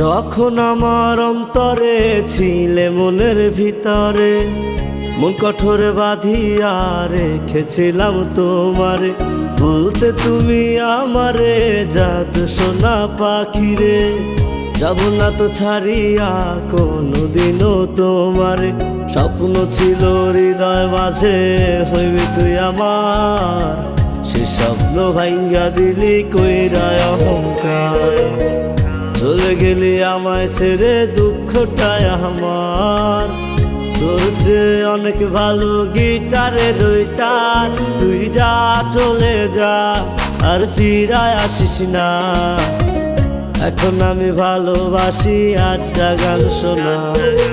যখন আমার অন্তরে ছিলে মনের ভিতরে, মন কঠোরে বাঁধিয়া রেখেছিলাম তোমারে। বলতে তুমি আমারে জাদু সোনা পাখিরে, যাব না তো ছাড়িয়া কোনোদিনও তোমার। স্বপ্ন ছিল হৃদয় মাঝে, হইবে তুই আমার। সে স্বপ্ন ভাঙ্গা দিলি কইরায় অহংকার। চলে গেলি আমায় ছেড়ে দুঃখটায় আমার। তোর যে অনেক ভালো গিটারে রইতার তুই যা, চলে যা, আর ফিরায় আসিস না। এখন আমি ভালোবাসি আড্ডা গান শোনা।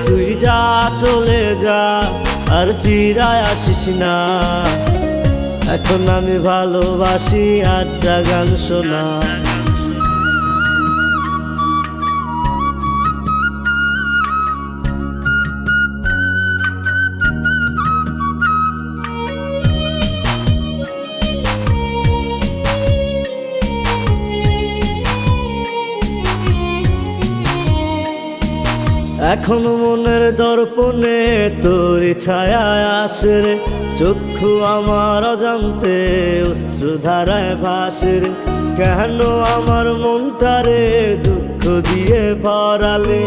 তুই যা, চলে যা, আর ফিরায় আসিস না। এখন আমি ভালোবাসি আড্ডা গান শোনা। এখন মনের দর্পণে তোর ছায়া আসে রে চক্ষু আমার অজান্তে অশ্রুধারায় ভাসে রে কেন আমার মনটারে দুঃখ দিয়ে ভরালে?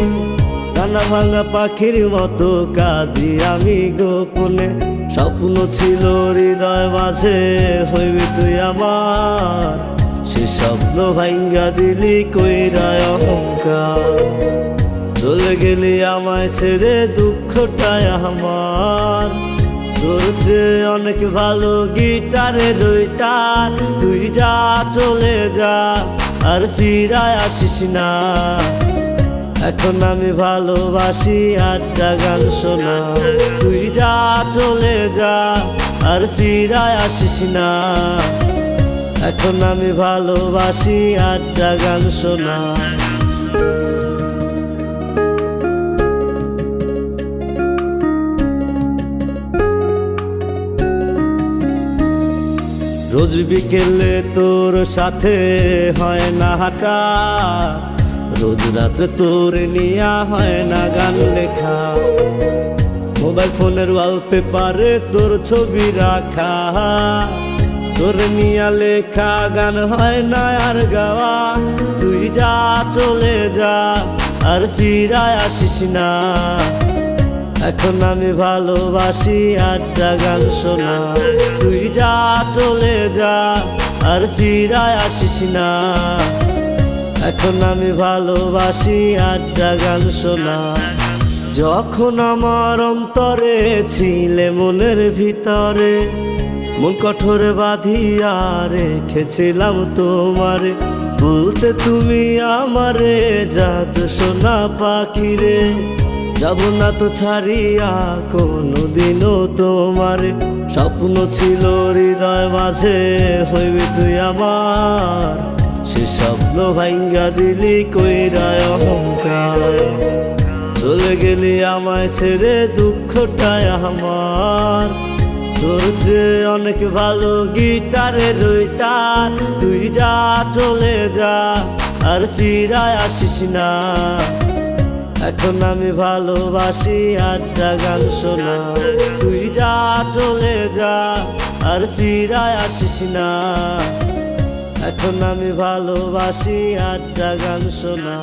কানা ভাঙা পাখির মতো কাঁদি আমি গোপনে। স্বপ্ন ছিল হৃদয় মাঝে, হইবি তুই আমার। সে স্বপ্ন ভাঙ্গা দিলি কইরায় অহংকার। গেলি আমায় ছেড়ে দুঃখটায় আমার। চেয়ে অনেক ভালো গিটারে রইতার তুই যা, চলে যা, আর ফিরায় আসিস না। এখন আমি ভালোবাসি আড্ডা গান শোনা। তুই যা, চলে যা, আর ফিরায় আসিস না। এখন আমি ভালোবাসি আড্ডা গান শোনা। রোজ বিকেলে তোর সাথে হয় না হাঁটা। রোজ রাত্রে তোর নিয়া হয় না গান লেখা। মোবাইল ফোনের ওয়ালপেপারে তোর ছবি রাখা। তোর নিয়া লেখা গান হয় না আর গাওয়া। তুই যা চলে যা, আর ফিরায় আসিস না। এখন আমি ভালোবাসি আড্ডা গান শোনা। তুই যা চলে যা, আর ফিরায় আসিস না। এখন আমি ভালোবাসি আড্ডা গান শোনা। যখন আমার অন্তরে ছিলে মনের ভিতরে, মন কঠোরে বাঁধিয়া রেখেছিলাম তোমারে। বলতে তুমি আমারে জাদু সোনা পাখিরে। যাব না তো ছাড়িয়া, কোনোদিনও তোমার। স্বপ্ন ছিল হৃদয় মাঝে, হইবে তুই আমার। সে স্বপ্ন ভাঙ্গা দিলি কইরায় অহংকার। চলে গেলি আমায় ছেড়ে দুঃখটায় আমার। তোর যে অনেক ভালো গিটারে রইতার তুই যা, চলে যা, আর ফিরায় আসিস না। এখন আমি ভালোবাসি আড্ডা গান শোনা। তুই যা চলে যা, আর ফিরায় আসিস না। এখন আমি ভালোবাসি আড্ডা গান শোনা।